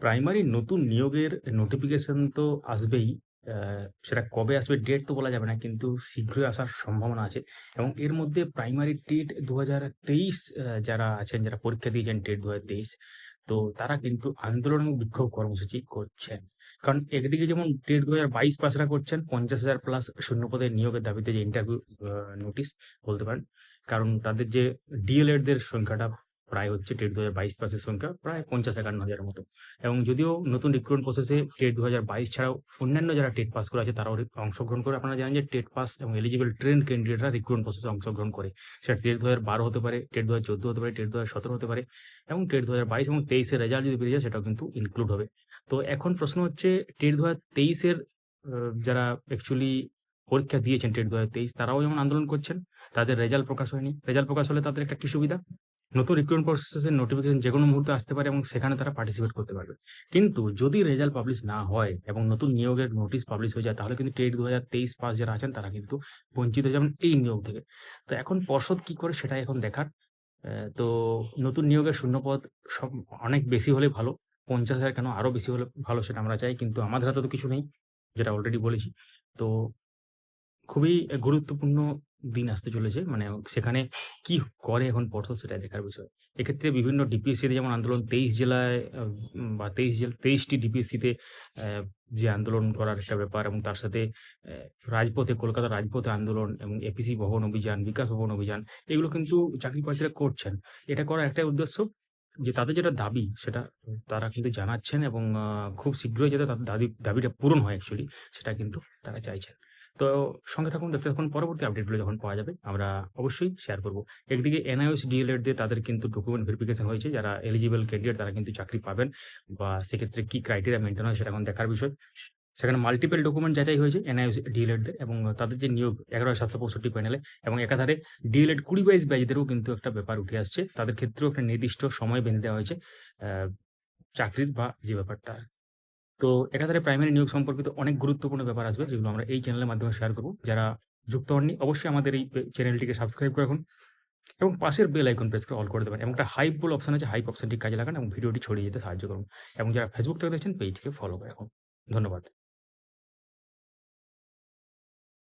Primary নতুন নিয়োগের notification তো আসবেই। সেটা কবে আসবে ডেট তো বলা যাবে না। কিন্তু শীঘ্রই আসার সম্ভাবনা আছে এবং এর মধ্যে প্রাইমারি টেট ২০২৩ আ যারা আছেন, যারা পরীক্ষা দিয়েছেন টেট ২০২৩ তো তারা কিন্তু আন্দোলন এবং বিক্ষোভ কর্মসূচি করছেন। কারণ একদিকে যেমন টেট ২০২২ পাসরা করছেন ৫০,০০০ প্লাস শূন্যপদে নিয়োগের দাবিতে যে ইন্টারভিউ নোটিশ বলতে পারেন। কারণ তাদের যে ডিএলএড দের সংখ্যাটা প্রায় হচ্ছে টেট ২০২২ পাসের সংখ্যা প্রায় ৫০-৫১ হাজারের মতো। এবং যদিও নতুন রিক্রুটমেন্ট প্রসেসে টেট ২০২২ ছাড়াও অন্যান্য যারা টেট পাস করে আছে তারাও অংশগ্রহণ করে। আপনারা জানেন যে টেট পাস এবং এলিজিবল ট্রেন ক্যান্ডিডেটরা রিক্রুটমেন্ট প্রসেসে অংশগ্রহণ করে। সেটা টেট ২০১২ হতে পারে, টেট ২০১৪ হতে পারে, টেট ২০১৭ হতে পারে এবং টেট ২০২২ এবং ২৩ এর রেজাল্ট যদি বেরিয়ে যায় সেটাও কিন্তু ইনক্লুড হবে। তো এখন প্রশ্ন হচ্ছে টেট ২০২৩ এর আ যারা অ্যাকচুয়ালি পরীক্ষা দিয়েছেন টেট ২০২৩ তারাও যেমন আন্দোলন করছেন। তাদের রেজাল্ট প্রকাশ হয়নি। রেজাল্ট প্রকাশ হলে তাদের একটা কি সুবিধা? নতুন রিক্রুটমেন্ট প্রসেসের নোটিফিকেশন যে কোনো মুহূর্তে আসতে পারে এবং সেখানে তারা পার্টিসিপেট করতে পারবে। কিন্তু যদি রেজাল্ট পাবলিশ না হয় এবং নতুন নিয়োগের নোটিশ পাবলিশ হয়ে যায় তাহলে কিন্তু টেট ২০২৩ পাস যারা আছেন তারা কিন্তু বঞ্চিত হয়ে যাবেন এই নিয়োগ থেকে। তো এখন পর্ষদ কি করে সেটাই এখন দেখার। তো নতুন নিয়োগের শূন্যপদ সব অনেক বেশি হলে ভালো। ৫০,০০০ কেন আরও বেশি হলে ভালো সেটা আমরা চাই। কিন্তু আমাদের হাতে তো কিছু নেই। যেটা অলরেডি বলেছি। তো খুবই গুরুত্বপূর্ণ দিন আসতে চলেছে। মানে সেখানে কি করে এখন পর্ষদ সেটাই দেখার বিষয়। এক্ষেত্রে বিভিন্ন ডিপিএসসিতে যেমন আন্দোলন ২৩ জেলায় বা ২৩ জেল ২৩ টি ডিপিএসসিতে যে আন্দোলন করার একটা ব্যাপার এবং তার সাথে রাজপথে কলকাতার রাজপথে আন্দোলন এবং এপিসি ভবন অভিযান, বিকাশ ভবন অভিযান এগুলো কিন্তু চাকরি প্রার্থীরা করছেন। এটা করার একটাই উদ্দেশ্য যে তাদের যেটা দাবি সেটা তারা কিন্তু জানাচ্ছেন এবং খুব শীঘ্রই যাতে তাদের দাবি দাবিটা পূরণ হয় অ্যাকচুয়ালি সেটা কিন্তু তারা চাইছেন। তো সঙ্গে থাকুন দেখতে থাকুন পরবর্তী আপডেটগুলো যখন পাওয়া যাবে আমরা অবশ্যই শেয়ার করব। একদিকে এনআইওএস ডিএলএড দিয়ে তাদের কিন্তু ডকুমেন্ট ভেরিফিকেশন হয়েছে। যারা এলিজিবল ক্যান্ডিডেট তারা কিন্তু চাকরি পাবেন বা সেক্ষেত্রে কি ক্রাইটেরিয়া মেনটেন হয় সেটা এখন দেখার বিষয়। সেখানে মাল্টিপল ডকুমেন্ট যাচাই হয়েছে এনআইওএস ডিএলএড দের এবং তাদের যে নিয়োগ ১১,৭৬৫ প্যানেলে এবং একাধারে ডিএলএড ২০-২২ ব্যাচদেরও কিন্তু একটা ব্যাপার উঠে আসছে। তাদের ক্ষেত্রেও একটা নির্দিষ্ট সময় বেঁধে দেওয়া হয়েছে চাকরির বা যে ব্যাপারটা। তো একাধারে প্রাইমারি নিয়োগ সম্পর্কিত অনেক গুরুত্বপূর্ণ ব্যাপার আসবে, যেগুলো আমরা এই চ্যানেলের মাধ্যমে শেয়ার করব যারা যুক্ত হননি, অবশ্যই আমাদের এই চ্যানেলটিকে সাবস্ক্রাইব করে রাখুন এবং পাশের বেল আইকন প্রেস করে অল করে দেবেন এবং একটা হাইপ বলে অপশন আছে হাইপ অপশনটি কাজে লাগান এবং ভিডিওটি ছড়িয়ে যেতে সাহায্য করুন। এবং যারা ফেসবুক থেকে দেখছেন পেজটিকে ফলো করে রাখুন। ধন্যবাদ।